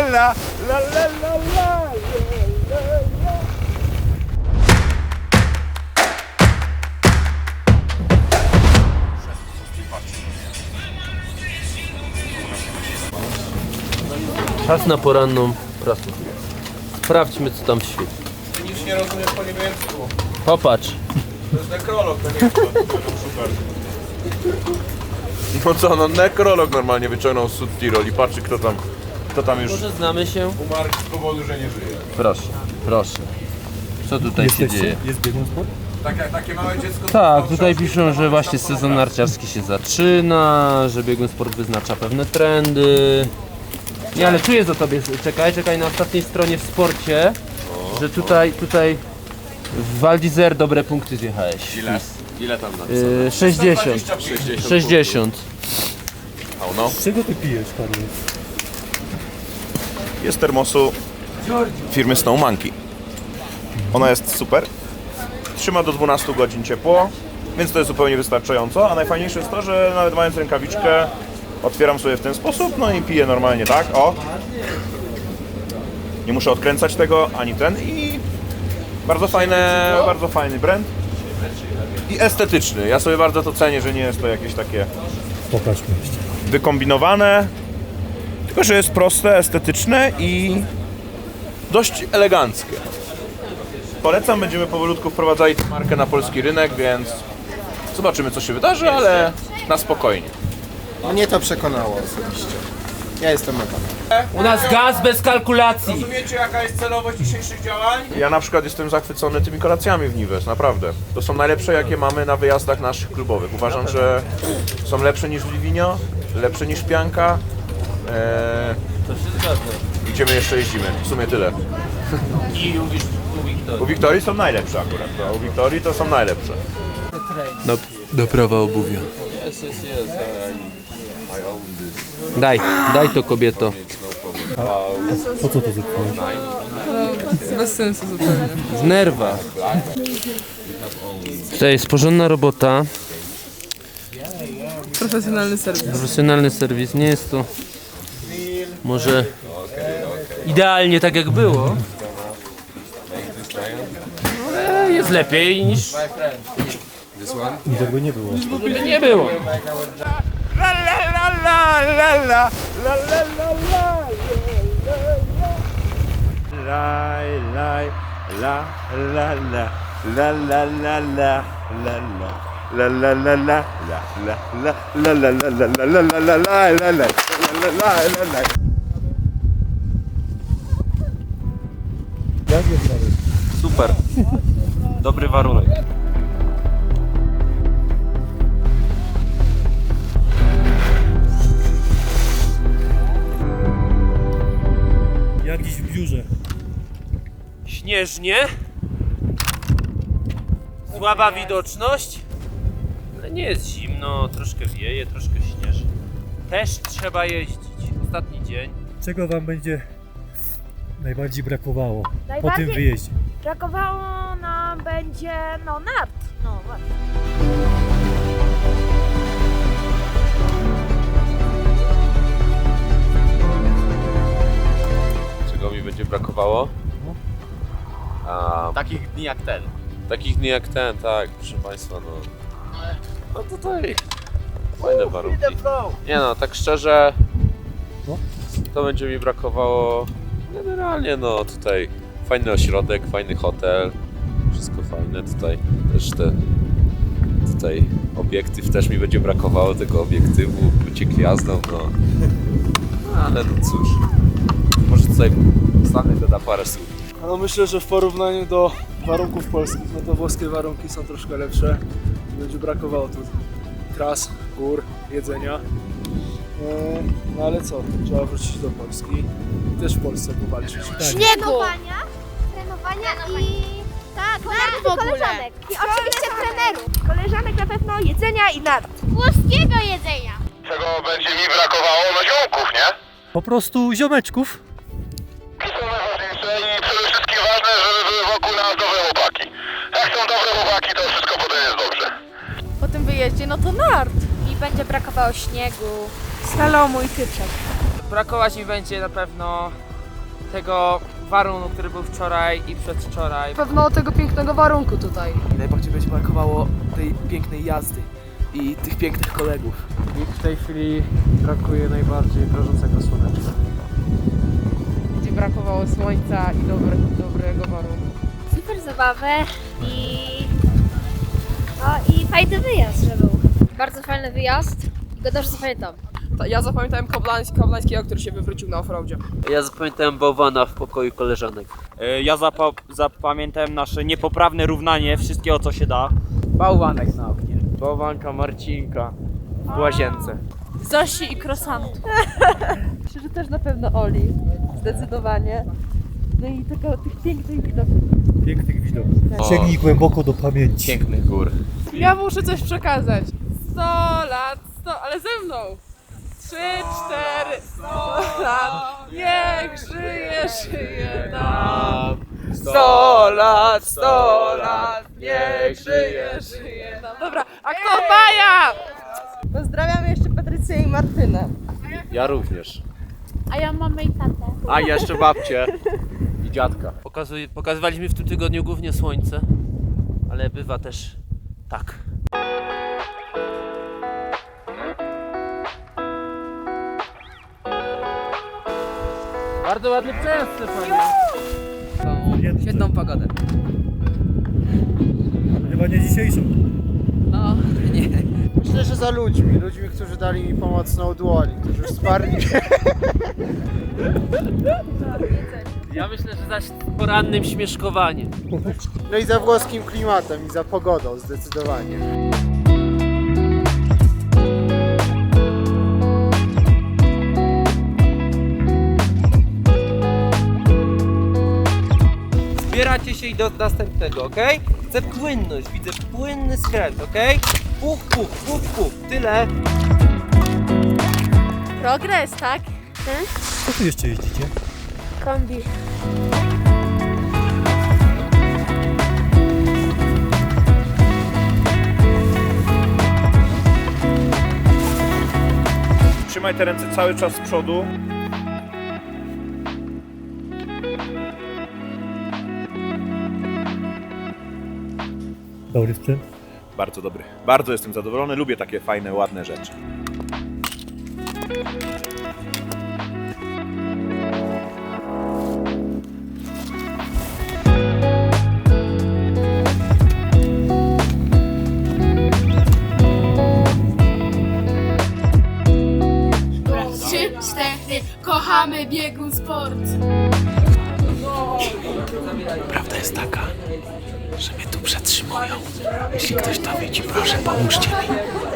la la la la la Czas na poranną pracę. Sprawdźmy co tam w świecie. Nic nie rozumiesz po niemiecku. Popatrz. To jest nekrolog, to nie jest super. No co, no nekrolog normalnie wyciągnął z sud i patrzy kto tam kto tam już Może znamy się? umarł z powodu, że nie żyje. Proszę, proszę. Co tutaj się dzieje? Jest biegun sport? Tak jak takie małe dziecko... Tak, tutaj piszą, że właśnie sezon narciarski się zaczyna, że biegun sport wyznacza pewne trendy. Nie, ale czuję za tobie, czekaj, czekaj, na ostatniej stronie w sporcie, że tutaj, tutaj w Val d'Isère dobre punkty zjechałeś. Ile? Ile tam napisane? Yy, 60. 60. 60. A no. Z czego ty pijesz, Karol? Jest termosu firmy Snow Monkey. Ona jest super. Trzyma do 12 godzin ciepło, więc to jest zupełnie wystarczająco. A najfajniejsze jest to, że nawet mając rękawiczkę, otwieram sobie w ten sposób, no i piję normalnie tak, o. Nie muszę odkręcać tego, ani ten i bardzo fajne, bardzo fajny brand. I estetyczny. Ja sobie bardzo to cenię, że nie jest to jakieś takie Pokaż mi. wykombinowane, tylko że jest proste, estetyczne i dość eleganckie. Polecam, będziemy powolutku wprowadzali tę markę na polski rynek, więc zobaczymy co się wydarzy, ale na spokojnie. Mnie to przekonało osobiście. Ja jestem na to. U nas gaz bez kalkulacji. Rozumiecie jaka jest celowość dzisiejszych działań? Ja na przykład jestem zachwycony tymi kolacjami w Nives, naprawdę. To są najlepsze jakie mamy na wyjazdach naszych klubowych. Uważam, że są lepsze niż w Livigno, lepsze niż Pianka. Eee, To się zgadza. Idziemy jeszcze jeździmy. W sumie tyle. I mówisz u Wiktorii. U Wiktorii są najlepsze akurat. U Wiktorii to są najlepsze. Do, do prawa obuwia. Daj, daj to kobieto. Po co to zepchnąłeś? Bez sensu zupełnie. Z nerwa. Tutaj jest porządna robota, Profesjonalny serwis. profesjonalny serwis. Nie jest to może idealnie tak jak było. Ale jest lepiej niż jakby nie było. gdyby nie było. La la la la la la la la la la Laj, laj, la, la, la, la, la, la, la, la, la. La la la la la la la la la la la la la la la la la la la la Super. Dobry warunek. Jak dziś w biurze. Śnieżnie. Słaba widoczność. Ale nie jest zimno, troszkę wieje, troszkę śnieży. Też trzeba jeździć. Ostatni dzień. Czego wam będzie najbardziej brakowało po tym Najbardziej wyjeździe? Brakowało nam będzie, no nart. No właśnie. Czego mi będzie brakowało? A, Takich dni jak ten. takich dni jak ten, tak, proszę Państwa, no. No tutaj fajne warunki. Nie no, tak szczerze, to będzie mi brakowało generalnie, no tutaj fajny ośrodek, fajny hotel, wszystko fajne, tutaj też te tutaj obiektyw też mi będzie brakowało tego obiektywu, bycie gwiazdą, no. No, Ale no cóż, może tutaj stanę doda parę słów. No myślę, że w porównaniu do warunków polskich, no to włoskie warunki są troszkę lepsze. Będzie brakowało tu tras, gór, jedzenia. E, No ale co, trzeba wrócić do Polski i też w Polsce powalczyć. Śniegu! Trenowania, i tak, narty koleżanek. I oczywiście trenerów. Koleżanek na pewno jedzenia i nart. Włoskiego jedzenia. Czego będzie mi brakowało? No ziomków, nie? Po prostu ziomeczków. To są najważniejsze i przede wszystkim ważne, żeby były wokół nas dobre chłopaki. Jak są dobre chłopaki, to wszystko potem jest dobrze. Po tym wyjeździe, no to nart. Mi będzie brakowało śniegu, slalomu i tyczek. Brakować mi będzie na pewno tego warunku, który był wczoraj i przedwczoraj. Pewno tego pięknego warunku tutaj. Najbardziej będzie brakowało tej pięknej jazdy i tych pięknych kolegów. I w tej chwili brakuje najbardziej prażącego słoneczka. Gdzie brakowało słońca i dobre, dobrego warunku. Super zabawę i... No i fajny wyjazd, że był. Bardzo fajny wyjazd i go też zapamiętam. Ja zapamiętałem Koblański, Koblańskiego, który się wywrócił na offroadzie. Ja zapamiętałem bałwana w pokoju koleżanek. E, Ja zapa- zapamiętałem nasze niepoprawne równanie wszystkiego co się da. Bałwanek na oknie. Bałwanka Marcinka w łazience. Zosi i krosantu. Myślę, że też na pewno Oli. Zdecydowanie. No i tego, tych pięknych widoków. Pięknych widoków. Sięgnij głęboko do pamięci. Pięknych gór. Ja muszę coś przekazać. 100 lat, 100, ale ze mną. 3, 4, 100 lat. Niech żyje, żyje nam. 100 lat, 100 lat. Niech żyje, żyje nam. Dobra, a kto Maja? Pozdrawiam jeszcze Patrycję i Martynę. Ja również. A ja mamę i tatę. A jeszcze babcię. I dziadka. Pokazuj, pokazywaliśmy w tym tygodniu głównie słońce, ale bywa też tak. Bardzo ładny przejazd, Stefanie. Świetną pogodę. Chyba nie dzisiejszą. No, nie. Myślę, że za ludźmi. Ludźmi, którzy dali mi pomocną dłoń, którzy wsparli mnie. Ja myślę, że zaś porannym śmieszkowaniem. No i za włoskim klimatem i za pogodą zdecydowanie. Zbieracie się i do następnego, ok? Chcę płynność, widzę płynny skręt, ok? Puf, puf, puf, puf, tyle. Progres, tak? Co tu jeszcze jeździcie? Kombi. Trzymaj te ręce cały czas z przodu. Dobry sprzęt. Bardzo dobry. Bardzo jestem zadowolony. Lubię takie fajne, ładne rzeczy. Trzy, cztery, kochamy biegun sport. Prawda jest taka, że mnie tu przetrzymują. Jeśli ktoś to widzi, proszę pomóżcie mi.